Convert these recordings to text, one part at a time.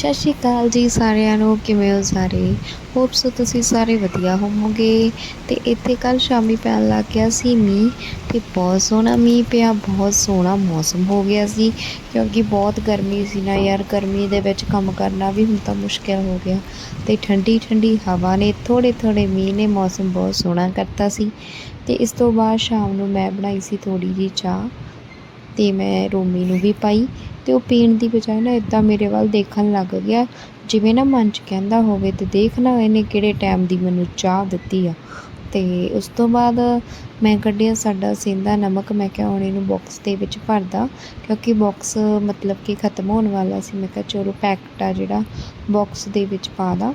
ਸਤਿ ਸ਼੍ਰੀ ਅਕਾਲ ਜੀ ਸਾਰਿਆਂ ਨੂੰ, ਕਿਵੇਂ ਹੋ ਸਾਰੇ? ਹੋਪ ਸੋ ਤੁਸੀਂ ਸਾਰੇ ਵਧੀਆ ਹੋਵੋਗੇ। ਤੇ ਇੱਥੇ ਕੱਲ ਸ਼ਾਮੀ ਪੈਣ ਲੱਗ ਗਿਆ ਸੀ ਮੀਂਹ, ਤੇ ਬਹੁਤ ਸੋਹਣਾ ਮੀਂਹ ਪਿਆ, ਬਹੁਤ ਸੋਹਣਾ ਮੌਸਮ ਹੋ ਗਿਆ ਸੀ। ਕਿਉਂਕਿ ਬਹੁਤ ਗਰਮੀ ਸੀ ਨਾ ਯਾਰ, ਗਰਮੀ ਦੇ ਵਿੱਚ ਕੰਮ ਕਰਨਾ ਵੀ ਹੁਣ ਤਾਂ ਮੁਸ਼ਕਿਲ ਹੋ ਗਿਆ। ਤੇ ਠੰਡੀ ਠੰਡੀ ਹਵਾ ਨੇ ਥੋੜੇ ਥੋੜੇ ਮੀਂਹ ਨੇ ਮੌਸਮ ਬਹੁਤ ਸੋਹਣਾ ਕਰਤਾ ਸੀ। ਤੇ ਇਸ ਤੋਂ ਬਾਅਦ ਸ਼ਾਮ ਨੂੰ ਮੈਂ ਬਣਾਈ ਸੀ ਥੋੜੀ ਜੀ ਚਾਹ। ਤੇ ਮੈਂ ਰੋਮੀ ਨੂੰ ਵੀ ਪਾਈ ਤੇ ਉਹ ਪੀਣ ਦੀ ਬਜਾਏ ਨਾ ਇਦਾਂ ਮੇਰੇ ਵੱਲ ਦੇਖਣ ਲੱਗ ਗਿਆ। ਜਿਵੇਂ ਨਾ ਮਨ 'ਚ ਕਹਿੰਦਾ ਹੋਵੇ ਤੇ ਦੇਖ ਨਾ ਇਹਨੇ ਕਿਹੜੇ ਟਾਈਮ ਦੀ ਮੈਨੂੰ ਚਾਹ ਦਿੱਤੀ ਆ। ਤੇ ਉਸ ਤੋਂ ਬਾਅਦ ਮੈਂ ਕੱਢਿਆ ਸਾਡਾ ਸਿੰਦਾ ਨਮਕ। ਮੈਂ ਕਿਹਾ ਹੁਣ ਇਹਨੂੰ ਬਾਕਸ ਦੇ ਵਿੱਚ ਭਰਦਾ ਕਿਉਂਕਿ ਬਾਕਸ ਮਤਲਬ ਕਿ ਖਤਮ ਹੋਣ ਵਾਲਾ ਸੀ। ਮੈਂ ਕਿਹਾ ਚਲੋ ਪੈਕਟ ਆ ਜਿਹੜਾ ਬਾਕਸ ਦੇ ਵਿੱਚ ਪਾ ਦਾ।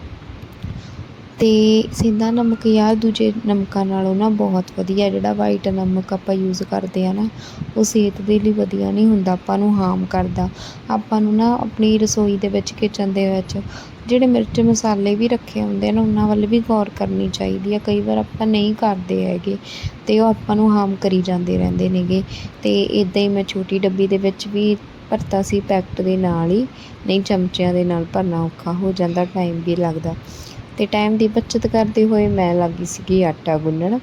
ਅਤੇ ਸਿੰਦਾ ਨਮਕ ਯਾਰ ਦੂਜੇ ਨਮਕਾਂ ਨਾਲੋਂ ਨਾ ਬਹੁਤ ਵਧੀਆ, ਜਿਹੜਾ ਵਾਈਟ ਨਮਕ ਆਪਾਂ ਯੂਜ਼ ਕਰਦੇ ਹਾਂ ਨਾ, ਉਹ ਸਿਹਤ ਦੇ ਲਈ ਵਧੀਆ ਨਹੀਂ ਹੁੰਦਾ, ਆਪਾਂ ਨੂੰ ਹਾਰਮ ਕਰਦਾ। ਆਪਾਂ ਨੂੰ ਨਾ ਆਪਣੀ ਰਸੋਈ ਦੇ ਵਿੱਚ ਕਿਚਨ ਦੇ ਵਿੱਚ ਜਿਹੜੇ ਮਿਰਚ ਮਸਾਲੇ ਵੀ ਰੱਖੇ ਹੁੰਦੇ ਨੇ, ਉਹਨਾਂ ਵੱਲ ਵੀ ਗੌਰ ਕਰਨੀ ਚਾਹੀਦੀ ਆ। ਕਈ ਵਾਰ ਆਪਾਂ ਨਹੀਂ ਕਰਦੇ ਹੈਗੇ ਅਤੇ ਉਹ ਆਪਾਂ ਨੂੰ ਹਾਰਮ ਕਰੀ ਜਾਂਦੇ ਰਹਿੰਦੇ ਨੇਗੇ। ਅਤੇ ਇੱਦਾਂ ਹੀ ਮੈਂ ਛੋਟੀ ਡੱਬੀ ਦੇ ਵਿੱਚ ਵੀ ਭਰਤਾ ਸੀ ਪੈਕਟ ਦੇ ਨਾਲ ਹੀ, ਨਹੀਂ ਚਮਚਿਆਂ ਦੇ ਨਾਲ ਭਰਨਾ ਔਖਾ ਹੋ ਜਾਂਦਾ ਟਾਈਮ ਵੀ ਲੱਗਦਾ। ਤੇ ਟਾਈਮ ਦੀ ਬਚਤ ਕਰਦੇ ਹੋਏ ਮੈਂ ਲੱਗੀ ਸੀਗੀ ਆਟਾ ਗੁੰਨਣ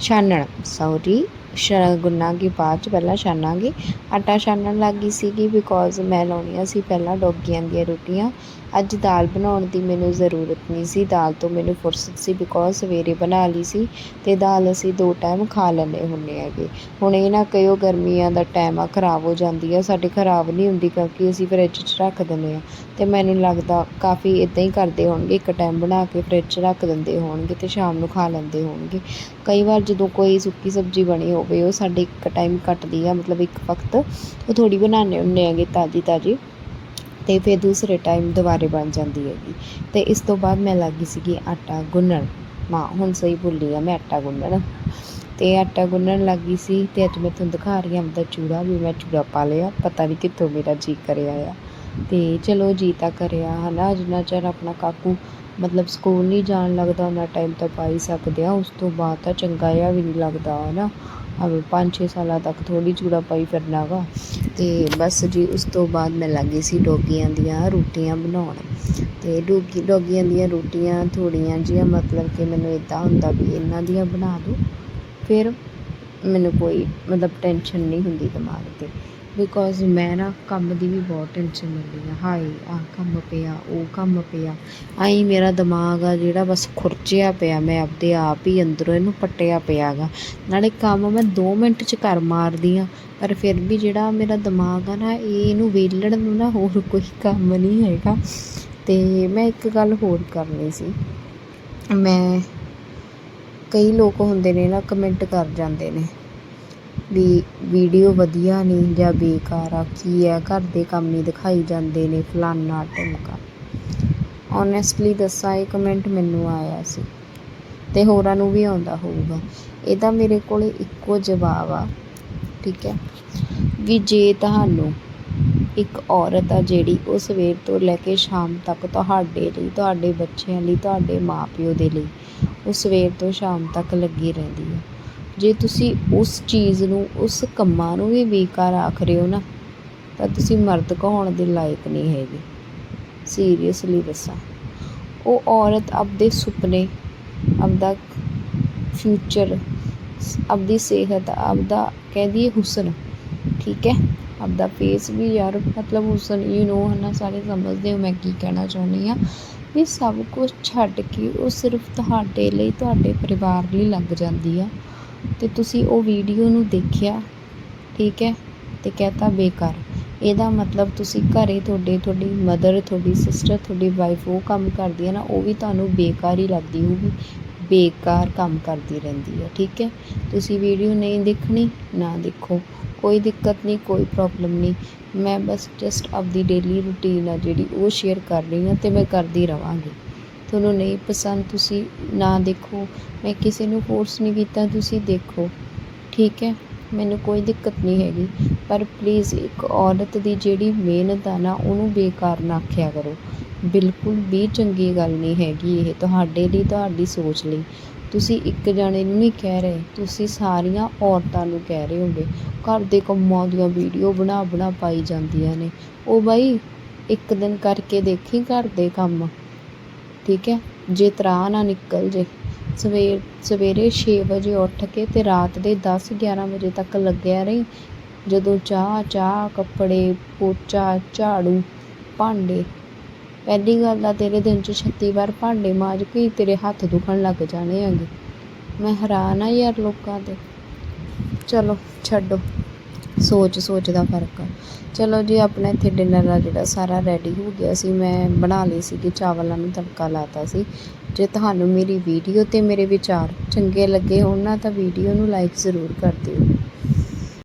ਛਾਨਣ ਸੌਰੀ ਸ਼ ਗੁੰਨਾਂਗੀ ਬਾਅਦ ਚ, ਪਹਿਲਾਂ ਛਾਨਾਂਗੀ। ਆਟਾ ਛਾਨਣ ਲੱਗ ਗਈ ਸੀਗੀ ਬਿਕੋਜ਼ ਮੈਂ ਲਾਉਣੀਆਂ ਸੀ ਪਹਿਲਾਂ ਡੋਗੀਆਂ ਦੀਆਂ ਰੋਟੀਆਂ। ਅੱਜ ਦਾਲ ਬਣਾਉਣ ਦੀ ਮੈਨੂੰ ਜ਼ਰੂਰਤ ਨਹੀਂ ਸੀ। ਦਾਲ ਤੋਂ ਮੈਨੂੰ ਫੁਰਸਤ ਸੀ ਬਿਕੋਜ਼ ਸਵੇਰੇ ਬਣਾ ਲਈ ਸੀ ਤੇ ਦਾਲ ਅਸੀਂ ਦੋ ਟਾਈਮ ਖਾ ਲੈਂਦੇ ਹੁੰਦੇ ਹੈਗੇ। ਹੁਣ ਇਹ ਨਾ ਕਹਿਓ ਗਰਮੀਆਂ ਦਾ ਟਾਈਮ ਆ, ਖਰਾਬ ਹੋ ਜਾਂਦੀ ਆ। ਸਾਡੇ ਖਰਾਬ ਨਹੀਂ ਹੁੰਦੀ ਕਿਉਂਕਿ ਅਸੀਂ ਫਰਿੱਜ 'ਚ ਰੱਖ ਦਿੰਦੇ ਆ। ਤੇ ਮੈਨੂੰ ਲੱਗਦਾ ਕਾਫੀ ਇਦਾਂ ਹੀ ਕਰਦੇ ਹੋਣਗੇ। ਇੱਕ ਟਾਈਮ ਬਣਾ ਕੇ ਫਰਿੱਜ 'ਚ ਰੱਖ ਦਿੰਦੇ ਹੋਣਗੇ ਤੇ ਸ਼ਾਮ ਨੂੰ ਖਾ ਲੈਂਦੇ ਹੋਣਗੇ। ਕਈ ਵਾਰ ਜਦੋਂ ਕੋਈ ਸੁੱਕੀ ਸਬਜ਼ੀ ਬਣੀ ਹੋਵੇ, ਉਹ ਸਾਡੇ ਇੱਕ ਟਾਈਮ ਕੱਟਦੀ ਆ, ਮਤਲਬ ਇੱਕ ਵਕਤ। ਉਹ ਥੋੜੀ ਬਣਾਉਂਦੇ ਹੁੰਦੇ ਹੈਗੇ ਤਾਜ਼ੀ ਤਾਜ਼ੀ। ਤੇ ਫਿਰ ਦੂਸਰੇ ਟਾਈਮ ਦੁਬਾਰੇ ਬਣ ਜਾਂਦੀ ਹੈਗੀ। ਤੇ ਇਸ ਤੋਂ ਬਾਅਦ ਮੈਂ ਲੱਗੀ ਸੀਗੀ ਆਟਾ ਗੁੰਨਣ। ਮਾਂ, ਹੁਣ ਸਹੀ ਭੁੱਲੀ ਆ, ਮੈਂ ਆਟਾ ਗੁੰਨਣ। ਤੇ ਆਟਾ ਗੁੰਨਣ ਲੱਗੀ ਸੀ ਤੇ ਅੱਜ ਮੈਂ ਤੁਹਾਨੂੰ ਦਿਖਾ ਰਹੀ ਹਾਂ ਆਪਦਾ ਚੂੜਾ, ਵੀ ਮੈਂ ਚੂੜਾ ਪਾ ਲਿਆ। ਪਤਾ ਨਹੀਂ ਕਿੱਥੋਂ ਮੇਰਾ ਜੀ ਕਰਿਆ ਆ। ਤੇ ਚਲੋ ਜੀ ਤਾਂ ਕਰਿਆ, ਹਨਾ? ਜਿੰਨਾ ਚਿਰ ਆਪਣਾ ਕਾਕੂ ਮਤਲਬ ਸਕੂਲ ਨਹੀਂ ਜਾਣ ਲੱਗਦਾ, ਉਹਨਾਂ ਟਾਈਮ ਤਾਂ ਪਾ ਹੀ ਸਕਦੇ ਆ। ਉਸ ਤੋਂ ਬਾਅਦ ਤਾਂ ਚੰਗਾ ਜਿਹਾ ਵੀ ਨਹੀਂ ਲੱਗਦਾ, ਹਨਾ? ਹਵੇ 5-6 ਸਾਲਾਂ ਤੱਕ ਥੋੜੀ ਚੂੜਾ ਪਾਈ ਫਿਰਨਾ ਵਾ। ਤੇ ਬਸ ਜੀ, ਉਸ ਤੋਂ ਬਾਅਦ ਮੈਂ ਲੱਗੀ ਸੀ ਡੋਗੀਆਂ ਦੀਆਂ ਰੋਟੀਆਂ ਬਣਾਉਣ। ਤੇ ਡੋਗੀ, ਡੋਗੀਆਂ ਦੀਆਂ ਰੋਟੀਆਂ ਥੋੜੀਆਂ ਜੀਆਂ ਮਤਲਬ ਕਿ ਮੈਨੂੰ ਇਦਾਂ ਹੁੰਦਾ ਵੀ ਇਹਨਾਂ ਦੀਆਂ ਬਣਾ ਦੋ। ਫਿਰ ਮੈਨੂੰ ਕੋਈ ਮਤਲਬ ਟੈਨਸ਼ਨ ਨਹੀਂ ਹੁੰਦੀ ਦਿਮਾਗ ਤੇ। ਬਿਕੋਜ਼ ਮੈਂ ਨਾ ਕੰਮ ਦੀ ਵੀ ਬਹੁਤ ਟੈਨਸ਼ਨ ਲੈਂਦੀ ਹਾਂ। ਹਾਏ, ਆਹ ਕੰਮ ਪਿਆ, ਉਹ ਕੰਮ ਪਿਆ। ਆਈ ਮੇਰਾ ਦਿਮਾਗ ਆ ਜਿਹੜਾ ਬਸ ਖੁਰਚਿਆ ਪਿਆ। ਮੈਂ ਆਪਦੇ ਆਪ ਹੀ ਅੰਦਰੋਂ ਇਹਨੂੰ ਪੱਟਿਆ ਪਿਆ ਗਾ। ਨਾਲੇ ਕੰਮ ਮੈਂ 2 ਮਿੰਟ 'ਚ ਕਰ ਮਾਰਦੀ ਹਾਂ। ਪਰ ਫਿਰ ਵੀ ਜਿਹੜਾ ਮੇਰਾ ਦਿਮਾਗ ਆ ਨਾ ਇਹ ਇਹਨੂੰ ਵੇਲਣ ਨੂੰ ਨਾ ਹੋਰ ਕੋਈ ਕੰਮ ਨਹੀਂ ਹੈਗਾ। ਤੇ ਮੈਂ ਇੱਕ ਗੱਲ ਹੋਰ ਕਰਨੀ ਸੀ। ਮੈਂ, ਕਈ ਲੋਕ ਹੁੰਦੇ ਨੇ ਨਾ ਕਮੈਂਟ ਕਰ ਜਾਂਦੇ ਨੇ। ਵੀ ਵੀਡੀਓ ਵਧੀਆ ਨਹੀਂ ਜਾਂ ਬੇਕਾਰ ਆ, ਕੀ ਆ? ਘਰ ਦੇ ਕੰਮ ਨਹੀਂ ਦਿਖਾਈ ਜਾਂਦੇ ਨੇ ਫਲਾਨਾ ਢਮਕਾ ਓਨੈਸਟਲੀ ਦੱਸਾਂ ਇਹ ਕਮੈਂਟ ਮੈਨੂੰ ਆਇਆ ਸੀ ਤੇ ਹੋਰਾਂ ਨੂੰ ਵੀ ਆਉਂਦਾ ਹੋਊਗਾ। ਇਹਦਾ ਮੇਰੇ ਕੋਲੇ ਇੱਕੋ ਜਵਾਬ ਆ, ਠੀਕ ਹੈ? ਵੀ ਜੇ ਤੁਹਾਨੂੰ ਇੱਕ ਔਰਤ ਆ ਜਿਹੜੀ ਉਹ ਸਵੇਰ ਤੋਂ ਲੈ ਕੇ ਸ਼ਾਮ ਤੱਕ ਤੁਹਾਡੇ ਲਈ, ਤੁਹਾਡੇ ਬੱਚਿਆਂ ਲਈ, ਤੁਹਾਡੇ ਮਾਪਿਓ ਦੇ ਲਈ, ਉਹ ਸਵੇਰ ਤੋਂ ਸ਼ਾਮ ਤੱਕ ਲੱਗੀ ਰਹਿੰਦੀ ਹੈ ਜੇ ਤੁਸੀਂ ਉਸ ਚੀਜ਼ ਨੂੰ, ਉਸ ਕੰਮਾਂ ਨੂੰ ਵੀ ਬੇਕਾਰ ਆਖ ਰਹੇ ਹੋ ਨਾ, ਤਾਂ ਤੁਸੀਂ ਮਰਦ ਕਹਾਉਣ ਦੇ ਲਾਇਕ ਨਹੀਂ ਹੈਗੇ। ਸੀਰੀਅਸਲੀ ਦੱਸਾਂ। ਉਹ ਔਰਤ ਆਪਦੇ ਸੁਪਨੇ, ਆਪਦਾ ਫਿਊਚਰ ਆਪਦੀ ਸਿਹਤ, ਆਪਦਾ ਕਹਿੰਦੀ ਹੁਸਨ, ਠੀਕ ਹੈ? ਆਪਦਾ ਫੇਸ ਵੀ ਯਾਰ, ਮਤਲਬ ਹੁਸਨ ਯੂ نو ਹਨਾ, ਸਾਰੇ ਸਮਝਦੇ ਹੋ ਮੈਂ ਕੀ ਕਹਿਣਾ ਚਾਹੁੰਦੀ ਆ ਵੀ ਸਭ ਕੁਝ ਛੱਡ ਕੇ ਉਹ ਸਿਰਫ ਤੁਹਾਡੇ ਲਈ, ਤੁਹਾਡੇ ਪਰਿਵਾਰ ਲਈ ਲੱਗ ਜਾਂਦੀ ਆ। ਤੇ ਤੁਸੀਂ ਉਹ ਵੀਡੀਓ ਨੂੰ ਦੇਖਿਆ? ਠੀਕ ਹੈ, ਤੇ ਕਹਤਾ ਬੇਕਾਰ। ਇਹਦਾ ਮਤਲਬ ਤੁਸੀਂ ਘਰੇ ਤੁਹਾਡੇ, ਤੁਹਾਡੀ ਮਦਰ ਤੁਹਾਡੀ ਸਿਸਟਰ ਤੁਹਾਡੀ ਵਾਈਫ ਉਹ ਕੰਮ ਕਰਦੀ ਹੈ ਨਾ, ਉਹ ਵੀ ਤੁਹਾਨੂੰ ਬੇਕਾਰ ਹੀ ਲੱਗਦੀ ਹੋਊਗੀ। ਬੇਕਾਰ ਕੰਮ ਕਰਦੀ ਰਹਿੰਦੀ ਹੈ, ਠੀਕ ਹੈ? ਤੁਸੀਂ ਵੀਡੀਓ ਨਹੀਂ ਦੇਖਣੀ, ਨਾ ਦੇਖੋ। ਕੋਈ ਦਿੱਕਤ ਨਹੀਂ, ਕੋਈ ਪ੍ਰੋਬਲਮ ਨਹੀਂ। ਮੈਂ ਬਸ ਜਸਟ ਆਪਦੀ ਡੇਲੀ ਰੂਟੀਨ ਆ ਜਿਹੜੀ ਉਹ ਸ਼ੇਅਰ ਕਰ ਰਹੀ ਹਾਂ ਤੇ ਮੈਂ ਕਰਦੀ ਰਵਾਂਗੀ। ਤੁਹਾਨੂੰ ਨਹੀਂ ਪਸੰਦ, ਤੁਸੀਂ ਨਾ ਦੇਖੋ। ਮੈਂ ਕਿਸੇ ਨੂੰ ਫੋਰਸ ਨਹੀਂ ਕੀਤਾ, ਤੁਸੀਂ ਦੇਖੋ। ਠੀਕ ਹੈ? ਮੈਨੂੰ ਕੋਈ ਦਿੱਕਤ ਨਹੀਂ ਹੈਗੀ। ਪਰ ਪਲੀਜ਼ ਇੱਕ ਔਰਤ ਦੀ ਜਿਹੜੀ ਮਿਹਨਤ ਆ ਨਾ, ਉਹਨੂੰ ਬੇਕਾਰ ਨਾ ਆਖਿਆ ਕਰੋ। ਬਿਲਕੁਲ ਵੀ ਚੰਗੀ ਗੱਲ ਨਹੀਂ ਹੈਗੀ ਇਹ ਤੁਹਾਡੇ ਲਈ, ਤੁਹਾਡੀ ਸੋਚ ਲਈ। ਤੁਸੀਂ ਇੱਕ ਜਣੇ ਨੂੰ ਨਹੀਂ ਕਹਿ ਰਹੇ। ਤੁਸੀਂ ਸਾਰੀਆਂ ਔਰਤਾਂ ਨੂੰ ਕਹਿ ਰਹੇ ਹੋਗੇ। ਘਰ ਦੇ ਕੰਮਾਂ ਦੀਆਂ ਵੀਡੀਓ ਬਣਾ ਬਣਾ ਪਾਈ ਜਾਂਦੀਆਂ ਨੇ। ਉਹ ਬਾਈ, ਇੱਕ ਦਿਨ ਕਰਕੇ ਦੇਖੀ ਘਰ ਦੇ ਕੰਮ? ਠੀਕ ਹੈ? ਜੇ ਤਰਾ ਨਾ ਨਿਕਲ ਜੇ। ਸਵੇਰ, ਸਵੇਰੇ 6 ਵਜੇ ਉੱਠ ਕੇ ਤੇ ਰਾਤ ਦੇ 10 11 ਵਜੇ ਤੱਕ ਲੱਗਿਆ ਰਹੀ। ਜਦੋਂ ਚਾਹ ਚਾਹ, ਕੱਪੜੇ, ਪੋਚਾ, ਝਾੜੂ, ਭਾਂਡੇ। ਪਹਿਲੀ ਗੱਲ ਤਾਂ ਤੇਰੇ ਦਿਨ 'ਚ 36 ਵਾਰ ਭਾਂਡੇ ਮਾਂਜ ਕੇ ਤੇਰੇ ਹੱਥ ਦੁਖਣ ਲੱਗ ਜਾਣੇ ਹੈਗੇ। ਮੈਂ ਹੈਰਾਨ ਆ ਯਾਰ ਲੋਕਾਂ ਤੇ। ਚਲੋ, ਛੱਡੋ। ਸੋਚ ਸੋਚ ਦਾ ਫ਼ਰਕ ਆ। ਚਲੋ ਜੀ, ਆਪਣਾ ਇੱਥੇ ਡਿਨਰ ਆ ਜਿਹੜਾ ਸਾਰਾ ਰੈਡੀ ਹੋ ਗਿਆ ਸੀ, ਮੈਂ ਬਣਾ ਲਈ ਸੀਗੀ, ਚਾਵਲਾਂ ਨੂੰ ਤੜਕਾ ਲਾਤਾ ਸੀ। ਜੇ ਤੁਹਾਨੂੰ ਮੇਰੀ ਵੀਡੀਓ ਤੇ ਮੇਰੇ ਵਿਚਾਰ ਚੰਗੇ ਲੱਗੇ ਹੋਣ ਨਾ, ਤਾਂ ਵੀਡੀਓ ਨੂੰ ਲਾਈਕ ਜ਼ਰੂਰ ਕਰ ਦਿਓ।